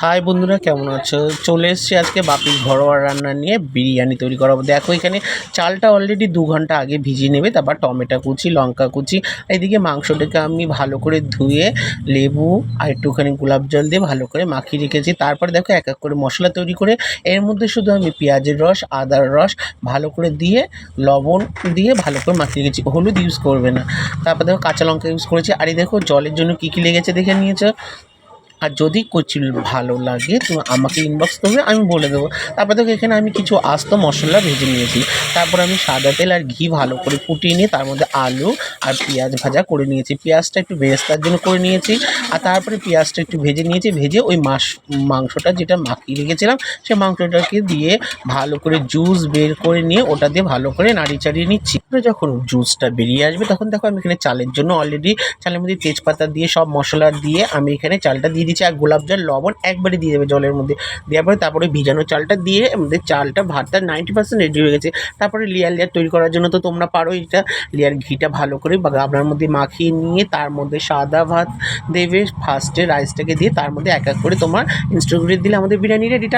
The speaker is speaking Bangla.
হাই বন্ধুরা, কেমন আছো? চলে এসেছি আজকে বাপির ঘরোয়া রান্না নিয়ে বিরিয়ানি তৈরি করাবো। দেখো, এখানে চালটা অলরেডি দু ঘণ্টা আগে ভিজিয়ে নেবে, তারপর টমেটো কুচি, লঙ্কা কুচি এদিকে মাংসটাকে আমি ভালো করে ধুয়ে, লেবু আর একটুখানি গোলাপ জল দিয়ে ভালো করে মাখিয়ে রেখেছি। তারপর দেখো, এক এক করে মশলা তৈরি করে, এর মধ্যে শুধু আমি পেঁয়াজের রস, আদার রস ভালো করে দিয়ে, লবণ দিয়ে ভালো করে মাখিয়ে রেখেছি। হলুদ ইউজ করবে না। তারপর দেখো, কাঁচা লঙ্কা ইউজ করেছি। আর এই দেখো, জলের জন্য কী কী লেগেছে দেখে নিয়েছো? আর যদি কচুর ভালো লাগে তুমি আমাকে ইনবক্স করবে, আমি বলে দেবো। তারপর দেখো, এখানে আমি কিছু আস্ত মশলা ভেজে নিয়েছি। তারপর আমি সাদা তেল আর ঘি ভালো করে ফুটিয়ে নিয়ে তার মধ্যে আলু আর পেঁয়াজ ভাজা করে নিয়েছি। পেঁয়াজটা একটু বেরেস্তার জন্য করে নিয়েছি। আর তারপরে পেঁয়াজটা একটু ভেজে নিয়েছি, ভেজে ওই মাস, মাংসটা যেটা মাখিয়ে রেখেছিলাম, সেই মাংসটাকে দিয়ে ভালো করে জুস বের করে নিয়ে ওটা দিয়ে ভালো করে নাড়ি চাড়িয়ে নিচ্ছি। যখন জুসটা বেরিয়ে আসবে, তখন দেখো আমি এখানে চালের জন্য অলরেডি চালের মধ্যে তেজপাতা দিয়ে, সব মশলা দিয়ে আমি এখানে চালটা দিয়ে দিচ্ছি আর গোলাপ জল, লবণ একবারে দিয়ে দেবে জলের মধ্যে। দেওয়ার পরে তারপরে ভিজানো চালটা দিয়ে আমাদের চালটা, ভাতটা নাইনটি পার্সেন্ট রেডি হয়ে গেছে। তারপরে লেয়ার লেয়ার তৈরি করার জন্য তো তোমরা পারো এটা। লেয়ার ঘিটা ভালো করে বা গামলার মধ্যে মাখিয়ে নিয়ে তার মধ্যে সাদা ভাত দেবে। ফার্স্টে রাইসটাকে দিয়ে তার মধ্যে এক এক করে তোমার ইনস্ট্রুমেন্ট দিলে আমাদের বিরিয়ানি রেডি